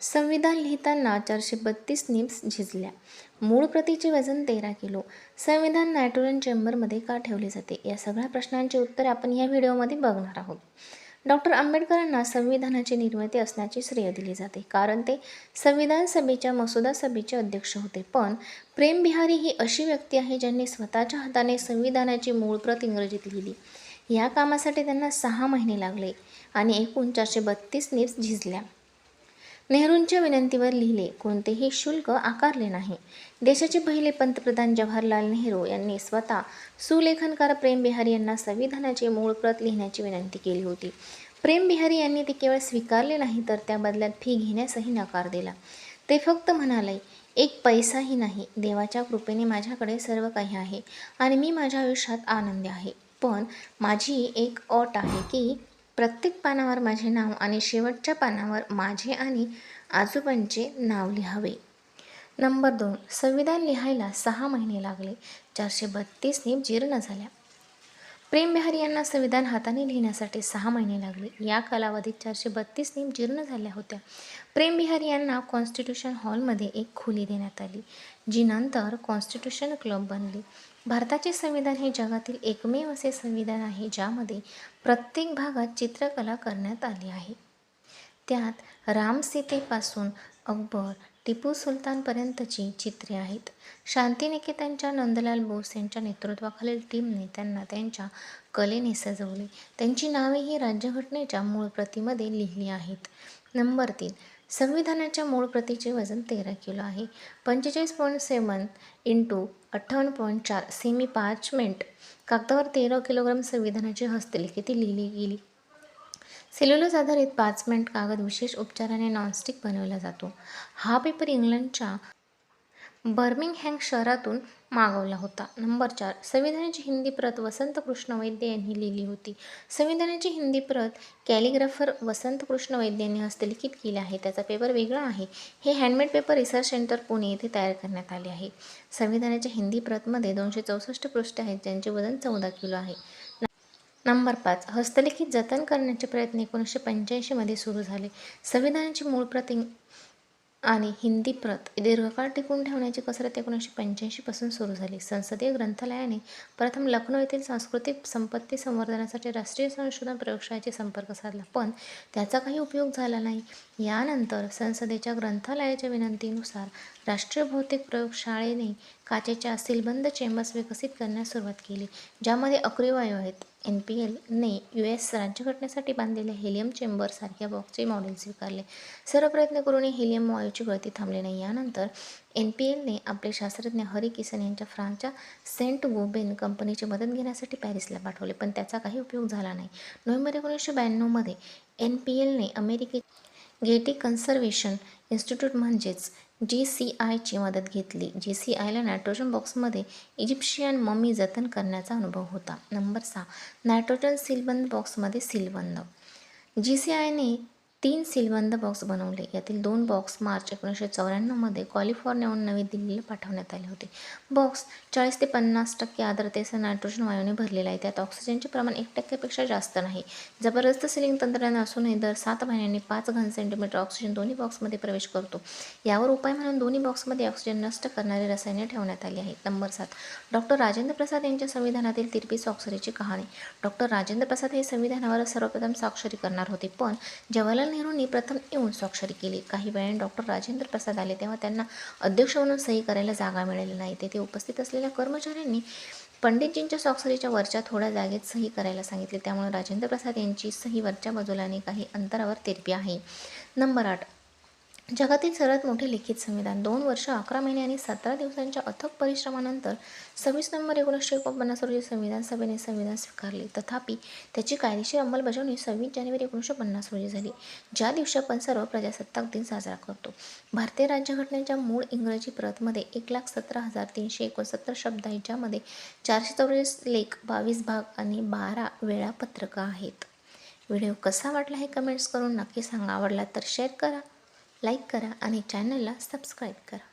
संविधान लिहिताना चारशे बत्तीस निब्स झिजल्या. मूळ प्रतीचे वजन तेरा किलो. संविधान नायट्रोजन चेंबरमध्ये का ठेवले जाते? या सगळ्या प्रश्नांची उत्तरे आपण या व्हिडिओमध्ये बघणार आहोत. डॉक्टर आंबेडकरांना संविधानाची निर्मिती असण्याची श्रेय दिली जाते. कारण ते संविधान सभेच्या मसुदा सभेचे अध्यक्ष होते. पण प्रेम बिहारी ही अशी व्यक्ती आहे ज्यांनी स्वतःच्या हाताने संविधानाची मूळ प्रत इंग्रजीत लिहिली. या कामासाठी त्यांना सहा महिने लागले आणि एकूण चारशे बत्तीस निब्स झिजल्या. नेहरूंच्या विनंतीवर लिहिले कोणतेही शुल्क आकारले नाही. देशाचे पहिले पंतप्रधान जवाहरलाल नेहरू यांनी स्वतः सुलेखनकार प्रेम बिहारी यांना संविधानाची मूळ प्रत लिहिण्याची विनंती केली होती. प्रेम बिहारी यांनी ते केवळ स्वीकारले नाही तर त्या बदल्यात फी घेण्यासही नकार दिला. ते फक्त म्हणाले एक पैसाही नाही देवाच्या कृपेने माझ्याकडे सर्व काही आहे आणि मी माझ्या आयुष्यात आनंदी आहे. पण माझी एक अट आहे की प्रत्येक पानावर माझे नाव आणि शेवटच्या पानावर माझे आणि आजोबांचे नाव लिहावे. नंबर दोन. संविधान लिहायला सहा महिने लागले. चारशे बत्तीस नेम जीर्ण झाल्या. प्रेमबिहारी यांना संविधान हाताने लिहिण्यासाठी सहा महिने लागले. या कालावधीत चारशे बत्तीस नेम जीर्ण झाल्या होत्या. प्रेमबिहारी यांना कॉन्स्टिट्यूशन हॉलमध्ये एक खोली देण्यात आली जी नंतर कॉन्स्टिट्यूशन क्लब बनली. भारताचे संविधान हे जगातील एकमेव असे संविधान आहे ज्यामध्ये प्रत्येक भागात चित्रकला करण्यात आली आहे. त्यात रामसीतेपासून अकबर टिपू सुलतानपर्यंतची चित्रे आहेत. शांतिनिकेतनच्या नंदलाल बोस यांच्या नेतृत्वाखालील टीमने त्यांना त्यांच्या कलेने सजवले. त्यांची नावे ही राज्यघटनेच्या मूळ प्रतीमध्ये लिहिली आहेत. नंबर तीन संविधानाच्या मूळ प्रतीचे वजन तेरा किलो आहे. पंचेचाळीस पॉईंट सेवन इंटू अठ्ठावन्न पॉईंट चार सेमी पाच मिनिट. कागदावर तेरा किलोग्राम संविधानाची हस्तलिखिती लिहिली गेली. सेल्युलोज आधारित पाच मिनिट कागद विशेष उपचाराने नॉनस्टिक बनवला जातो. हा पेपर इंग्लंडच्या बर्मिंगहॅम शहरातून मागवला होता. नंबर चार संविधानाची हिंदी प्रत वसंत कृष्ण वैद्य यांनी लिहिली होती. संविधानाची हिंदी प्रत कॅलिग्राफर वसंत कृष्ण वैद्य यांनी हस्तलिखित केली आहे. त्याचा पेपर वेगळा आहे. हे handmade paper research centre Pune येथे तयार करण्यात आले आहे. संविधानाच्या हिंदी प्रतमध्ये दोनशे चौसष्ट पृष्ठ आहेत ज्यांचे वजन चौदा किलो आहे. नंबर पाच हस्तलिखित जतन करण्याचे प्रयत्न एकोणीसशे पंच्याऐंशीमध्ये सुरू झाले. संविधानाची मूळ प्रत आणि हिंदी प्रत दीर्घकाळ टिकून ठेवण्याची कसरत एकोणीसशे पंच्याऐंशीपासून सुरू झाली. संसदीय ग्रंथालयाने प्रथम लखनौ येथील सांस्कृतिक संपत्ती संवर्धनासाठी राष्ट्रीय संशोधन प्रयोगशाळेचे संपर्क साधला. पण त्याचा काही उपयोग झाला नाही. यानंतर संसदेच्या ग्रंथालयाच्या विनंतीनुसार राष्ट्रीय भौतिक प्रयोगशाळेने काचेच्या सीलबंद चेंबर्स विकसित करण्यास सुरुवात केली ज्यामध्ये अक्रिवायू आहेत. एन पी एलने यू एस राज्यघटनेसाठी बांधलेल्या हेलियम चेंबरसारख्या बॉक्सचे मॉडेल स्वीकारले. सर्व प्रयत्न करूनही हेलियम वायूची गळती थांबली नाही. यानंतर एन पी एलने आपले शास्त्रज्ञ हरी किसन यांच्या फ्रान्सच्या सेंट गोबेन कंपनीची मदत घेण्यासाठी पॅरिसला पाठवले पण त्याचा काही उपयोग झाला नाही. नोव्हेंबर एकोणीसशे ब्याण्णवमध्ये एन पी एलने अमेरिके गेटी कन्झर्वेशन इन्स्टिट्यूट म्हणजेच जी सी आयची मदत घेतली जी सी आयला नायट्रोजन बॉक्समध्ये इजिप्शियन मम्मी जतन करण्याचा अनुभव होता. नंबर सहा नायट्रोजन सिलबंद बॉक्समध्ये सिलबंद जी सी आयने तीन सीलबंद बॉक्स बनवले. यातील दोन बॉक्स मार्च एकोणीसशे चौऱ्याण्णवमध्ये कॅलिफोर्नियाहून नवी दिल्लीला पाठवण्यात आले होते. बॉक्स चाळीस ते पन्नास टक्के आर्द्रतेसह नायट्रोजन वायूने भरलेला आहे. त्यात ऑक्सिजनचे प्रमाण एक टक्क्यापेक्षा जास्त नाही. जबरदस्त सिलिंग तंत्रज्ञान असूनही दर सात महिन्यांनी पाच घन सेंटीमीटर ऑक्सिजन दोन्ही बॉक्समध्ये प्रवेश करतो. यावर उपाय म्हणून दोन्ही बॉक्समध्ये ऑक्सिजन नष्ट करणारी रसायने ठेवण्यात आली आहेत. नंबर सात डॉक्टर राजेंद्र प्रसाद यांच्या संविधानातील तिरपी स्वाक्षरीची कहाणी. डॉक्टर राजेंद्र प्रसाद हे संविधानावर सर्वप्रथम स्वाक्षरी करणार होते पण जवाहरलाल नेहरूंनी प्रथम येऊन स्वाक्षरी केली. काही वेळाने डॉक्टर राजेंद्र प्रसाद आले तेव्हा त्यांना अध्यक्ष म्हणून सही करायला जागा मिळाली नाही. तेथे उपस्थित असलेल्या कर्मचाऱ्यांनी पंडितजींच्या स्वाक्षरीच्या वरच्या थोड्या जागेत सही करायला सांगितले. त्यामुळे राजेंद्र प्रसाद यांची सही वरच्या बाजूला आणि काही अंतरावर तिरपी आहे. नंबर आठ. जगातील सर्वात मोठे लिखित संविधान. दोन वर्ष अकरा महिने आणि सतरा दिवसांच्या अथक परिश्रमानंतर सव्वीस नोव्हेंबर एकोणीसशे एकोणपन्नास रोजी संविधान सभेने संविधान स्वीकारले. तथापि त्याची कायदेशीर अंमलबजावणी सव्वीस जानेवारी एकोणीसशे पन्नास रोजी झाली. ज्या दिवशी आपण सर्व प्रजासत्ताक दिन साजरा करतो भारतीय राज्यघटनेच्या मूळ इंग्रजी प्रतमध्ये एक लाख सतरा हजार तीनशे एकोणसत्तर शब्द आहे ज्यामध्ये चारशे चौवेचाळीस लेख बावीस भाग आणि बारा वेळापत्रकं आहेत. व्हिडिओ कसा वाटला हे कमेंट्स करून नक्की सांगा. आवडला तर शेअर करा. लाईक करा आणि चॅनलला सबस्क्राईब करा.